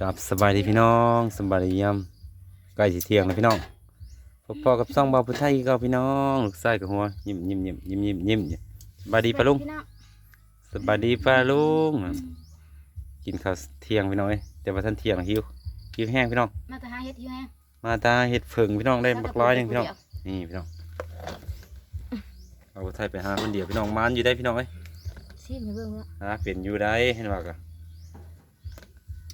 กับสบายดีพี่น้องสบายดียามใกล้สิเที่ยงแล้วพี่น้องพบพอกับซ่องบาวพุทธไทยก็พี่น้องลูกชายกับหัวยิ้มยิ้มยิ้มยิ้มยิ้มยิ้มยิ้มสบายดีปะลุงพี่น้องสบายดีปะลุงกินข้าวเที่ยงพี่น้องเอ้ยแต่ว่าท่านเที่ยงหิวหิวแห้งพี่น้องมาแต่หาเฮ็ดอยู่แฮงมาตาเห็ดเผิงพี่น้องได้บักร้อยหนึงพี่น้องเดียวนี่พี่น้องเอาพุทธไทยไปหาคนเดียวพี่น้องมานอยู่ได้พี่น้องเอ้ยชิมให้เบิ่งว่าหาเป็นอยู่ได้เห็นว่ากะ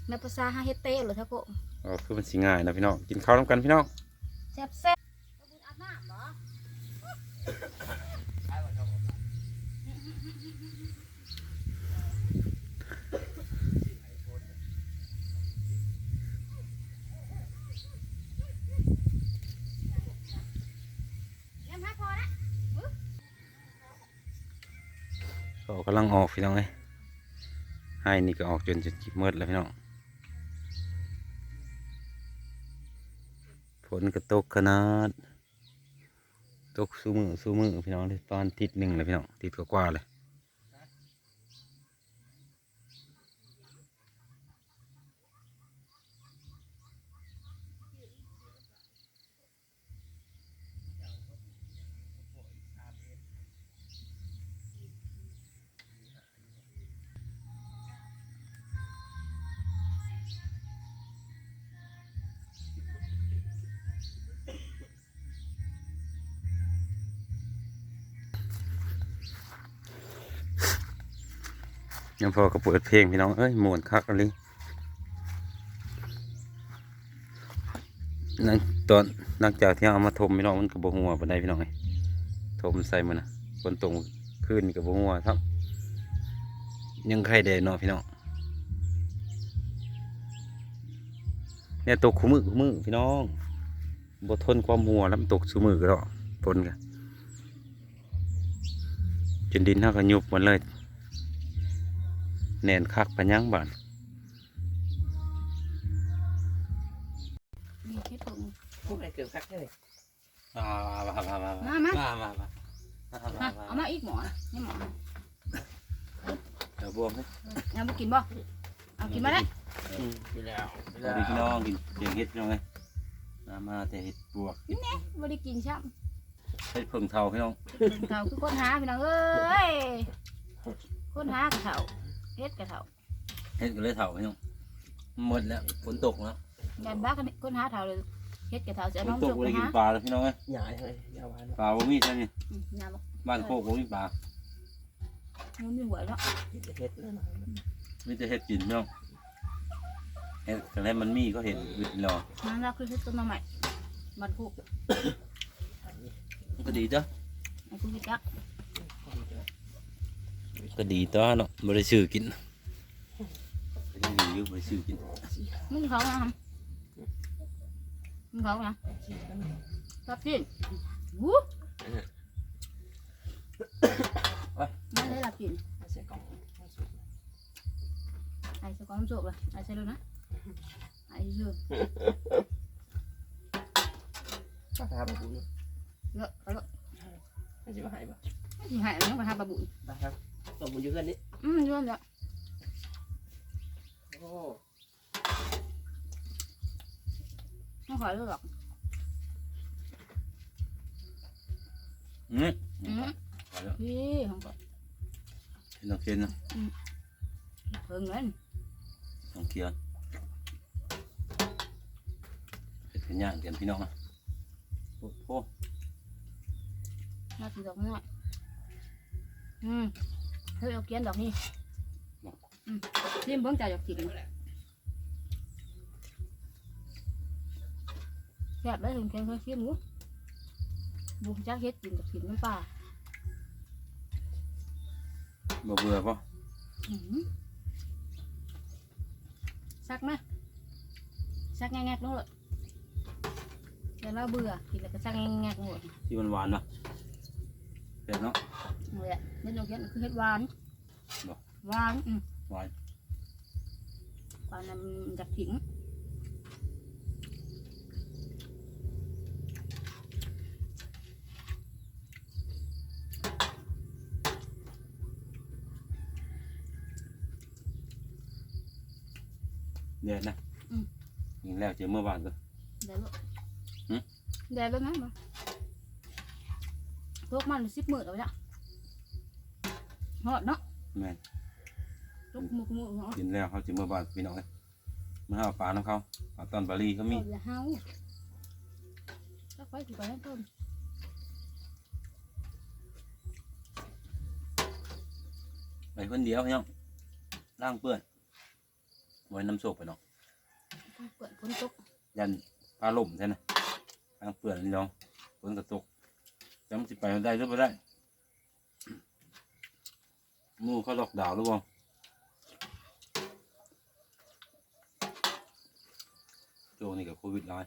แม่ภาษาหาเฮ็ดเต้เหรอท่าโกอ๋อคือมันสิง่ายนะพี่น้องกินข้าวน้ำกันพี่น้องแซ่บแซ่บอาบน้ำเหรอเลี้ยงพักพอละเขากำลังออกพี่น้องเอ้ยให้นี่ก็ออกจนจะจิบมืดแล้วพี่น้อง ฝนก็ตกขนาด ตกสู้มือสู้มือพี่น้องที่ตอนทิศหนึ่งเลยพี่น้องทิศกว่าๆเลย ยังพอก็เปิดเพลงพี่น้อง เอ้ยมวนคักอะไรนั่นตอนหลังจากที่เอามาทมพี่น้องมันก็บ่หัวปานใดพี่น้องเอ้ยทมใส่มันนะฝนตกคืนนี่ก็บ่หัวครับ ยังไข่แดดเนาะพี่น้องเนี่ยตกคู่มือคู่มือพี่น้องบทนความหัวแล้วตกสูมือก็ดอกฝนกันจนดินเท่ากับยุบหมันเลย แน่นคักปัญญังบานมีเฮ็ดผงพูดอะไรเกินคักเลยมามามามามามามามามาฮะเอามาอีกหมอนะนี่หมอนะเดี๋ยวบวมเลยเอาไปกินบ่เอากินมาได้อยู่แล้วสวัสดีพี่น้องกินเสียงเห็ดพี่น้องเลยมามาแต่เห็ดบวกบ่ได้กินช้เห็ดเพิ่งเทาพี่น้องำเขาคือคนหาพี่น้องเอ้ยคนหากระเถา เฮ็ดกระเถาเห็ดก็เลยเทาพี่น้องหมดแล้วฝนตกแล้วยันบ้ากันคนหาเถาเลยเฮ็ดกระเถาจะฝเอาน้นองตกจุกบ่ไปได้กิหานปลาแล้วพี่น้องเอ้ยหยายเลยยาวานปลาบ่มีใช่ไหมอืมยามบ่บ้านโคกบ่มีปลามันมีหัวเนาะเฮ็ดแล้วนะมีแต่เห็ดกินพี่น้องเห็ดแต่แล้วมันมีก็เห็ดวิดรอนั่นเราคือเฮ็ดต้นมาใหม่บัดพุกมันก็ดีจ้ะไอ้กูจัก ก็ดีต้อเนาะบ่ได้ซื้อกินก็ยังดีอยู่บ่ได้ซื้อกินมึงเขานะมึงเขานะรับกินวู้ไม่ได้รับกินเสียกล่องไอ้สกอมจบเลยไอ้ใช่เลยนะไอ้เยอะป้าทำบุญเยอะเยอะไม่ใช่ว่าหายป่ะไม่ใช่หายมันมาทำบะบุญป้าครับ ตบบุญอยู่กันนี่อืมเยอะเยอะโอ้ไม่ขอเลือกหรอกอืมอืมพี่ของก็เห็นน้องเคียนเนาะเพิ่งเงินน้องเคียนเห็ดเป็นย่างกันพี่น้องอะโอ้โหน่าถือดอกน้อยอืม เฮ้ยเอาเกียนดอกนี่อืมซิมเพิ่งจ่ายดอกจิกแซ่บได้ถึงแข็งเคยซิมกูบุกจักเฮ็ดกินกับกินน้ำปลาบ่เบื่อป่ะอืมซักไหมซักแงกๆนู่นเลยเดี๋ยวเราเบื่อกินแล้วก็ซักแงกๆนู่นเลยที่มันหวานๆเนาะเผ็ดเนาะ นี่แหละเฮ็ดดอกเฮ็ดคือเฮ็ดหวานบ่ หวานอืมหวานหวานนั้นจากถิงเดือดนะอืมยิงแล้วเจอเมื่อวานก็แดดบ่หึแดดแล้วนะบ่ตกมันสิบมื้อแล้วจ้ะ ฮอดเนาะแม่นตกมุกมุกเนาะกินแล้วเขาเจอเมื่อวานพี่น้องเลยมาเอาปลาน้ำเขาปลาตอนบาลีเขามีอย่าเฮาถ้าไปสิไปให้เพิ่นไปคนเดียวพี่น้องล่างเปื้อนไว้น้ำโศกไปเนาะเปิดฝนตกยันปลาล่มใช่ไหมล่างเปื้อนนี่น้องฝนกระตกจำสิไปได้หรือไม่ได้ห มู่เขาล็อกดาวน์หรือเปล่าโจนี่กับโควิดร้าย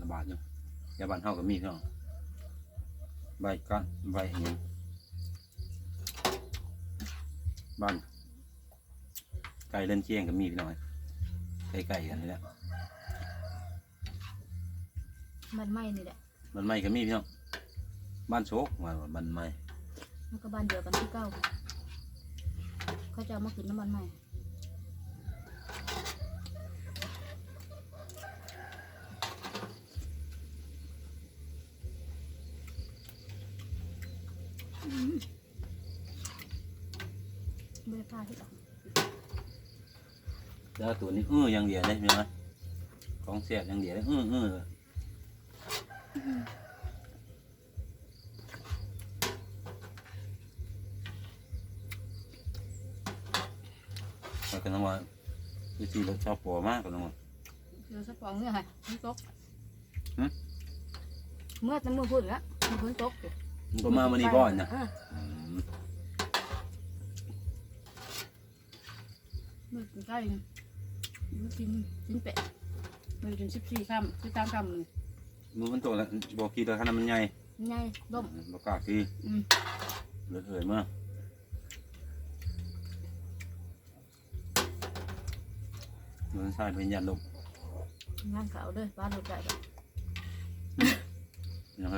ระบาดอยู่ยาบ้านเฮากับมีพี่น้องใบกันใบอันนี้บ้านไก่เล่นเชียงกับมีพี่น้องไก่ไก่กันนี่แหละมันไหม้นี่แหละมันไม่กับมีพี่น้องบ้านโชกมาว่าบ้านไม่มันก็บ้านเดียวกันที่เก้า เขาจะเอามาขึ้นน้ำมันใหม่อืมไม่ได้พลาดที่หรอกแล้วตัวนี้เออยังเดียวเลยพี่น้องของเสียบยังเดียวเลยเออเออ กันทั้งวันดูสิรถชอบปัวมากกันทั้งวันเดี๋ยวสปองเนี่ยค่ะฝนตกหึเมื่อตั้งมือพูดแล้วมันฝนตกอยู่มันก็มาวันนี้ก่อนนะเอออืมมือใกล้ๆมือกินกินเป็ดมือกินสิบสี่คำสิบสามคำเลยมือมันโตแล้วบอกกี่ตัวขนาดมันใหญ่ใหญ่ล่มบอกกล้ากี่อืม เลือดเอ่ยมา มันใส่เป็นยันลมงานเขาวเด้วยป้าหลุดได้ปะยังไง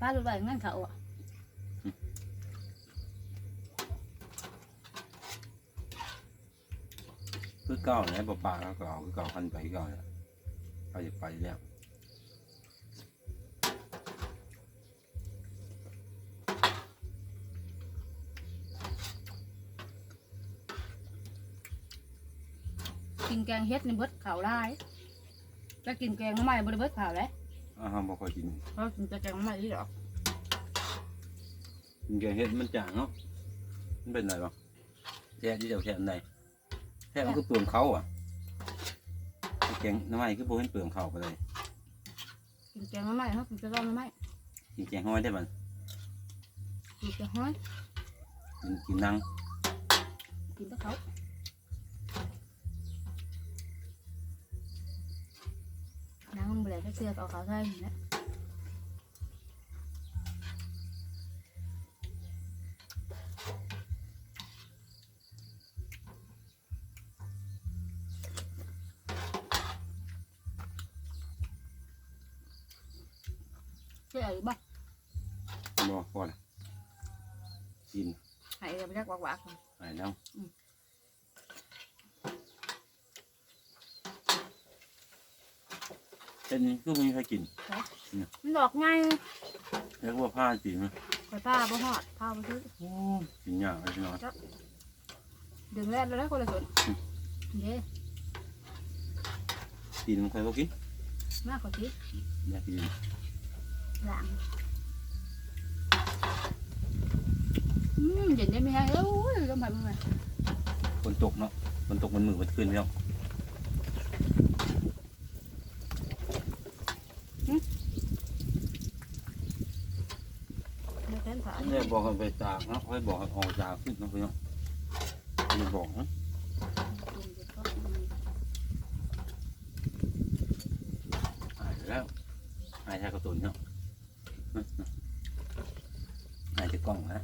ป้าหลุดได้งานเขาวอะคือเก่าเนี่ยปลาปลาเขาก็เอาคือเก่าคันไปคือเก่าเนี่ยไปจะไปแล้ว กินแกงเฮ็ดในเบิดขาวลายจะกินแกงน้ำมันบริเบิดขาวเลยอาหารบ่ค่อยกินเพราะกินแต่แกงน้ำมันนี่หรอกกินแกงเห็ดมันจางเนาะมันเป็นไรบ้างแช่ที่เดียวแช่อันใดแช่มันคือเปลืองเขาอะแกงน้ำมันคือโบเห็นเปลืองเขาไปเลยกินแกงน้ำมันเขากินแต่ร้อนน้ำมันกินแกงห้อยได้บ้างกินแต่ห้อยกินกินนังกินแต่เขา น้ำมันเบลก็เสือกเอาเขาใส่อย่างนี้ เชื่อหรือเปล่าบ่พอละกินหายไปจักวักวักหายแล้วอืมเป็นคือไม่มีใครกินมันดอกไงเรียกว่าผ้าจีนมั้ยข่อยป้าบ่หอดป้าบ่ซื้อโอ้กินยากเลยพี่น้องดึงแรกแล้วคนละส่วนเย้กินมันใครบ่กินมากกว่าที่อยากกินหลังอืมเย็นได้ไหมฮะเอ้ยลมพัดมาฝนตกเนาะฝนตกมันมือมันขึ้นพี่น้อง ไม่แค่นขา เนี่ยบอกให้ไปตากเนาะค่อยบอกให้ออกจากขึ้นนาะพี่น้องไม่บอกนะหายแล้วหายแค่กระตุนเนาะหายจากกล้องนะ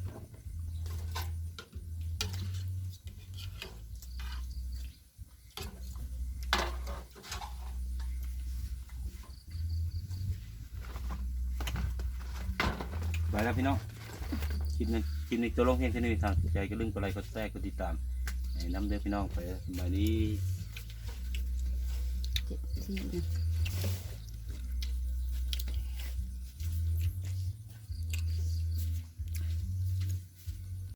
ไปแล้วพี่น้อง คิปในคลิปในตัวลงเพีงแค่นี้ทางใจก็ลืมกดอะไรก็แทรกก็ติดตามน้ำเดือพี่น้องไปสบายดี เจ็บที่